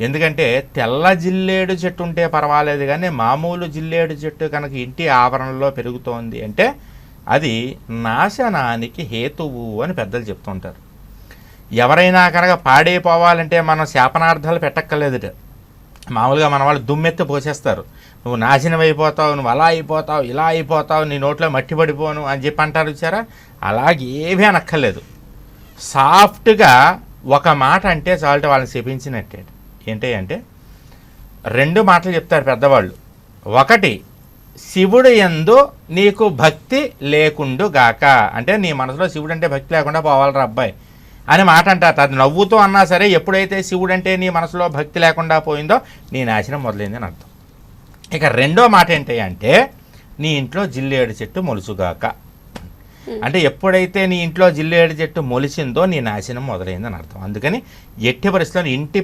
ఎందుకంటే తెల్ల జిల్లేడు చెట్టు ఉంటే పర్వాలేదు కానీ మామూలు జిల్లేడు చెట్టు కనుక ఇంటి ఆవరణలో పెరుగుతోంది అంటే అది నాశనానికి హేతువు అని పెద్దలు చెప్తుంటారు. ఎవరైనా కనుక పాడైపోవాలంటే మనం శాపనార్థాలు పెట్టక్కర్లేదుట. మామూలుగా మన వాళ్ళు దుమ్మెత్తి పోసేస్తారు. నువ్వు నాశనం అయిపోతావు నువ్వు అలా అయిపోతావు ఇలా అయిపోతావు నీ నోట్లో మట్టి పడిపోను అని చెప్పి అంటారు చూసారా? అలాగే ఏమీ అనక్కర్లేదు. సాఫ్ట్గా ఒక మాట అంటే చాలు వాళ్ళని శపించినట్టే ఏంటి అంటే రెండు మాటలు చెప్తారు పెద్దవాళ్ళు. ఒకటి శివుడు ఎందు నీకు భక్తి లేకుండు గాక. అంటే నీ మనసులో శివుడు అంటే భక్తి లేకుండా పోవాలరా అబ్బాయి అని మాట అంటారు. అది నవ్వుతూ అన్నా సరే ఎప్పుడైతే శివుడు అంటే నీ మనసులో భక్తి లేకుండా పోయిందో నీ నాశనం మొదలైందని అర్థం. ఇక రెండో మాట ఏంటి అంటే నీ ఇంట్లో జిల్లేడు చెట్టు మొలుసుగాక అంటే ఎప్పుడైతే నీ ఇంట్లో జిల్లేడు చెట్టు మొలిచిందో నీ నాశనం మొదలైందని అర్థం. అందుకని ఎట్టి పరిస్థితుల్లో ఇంటి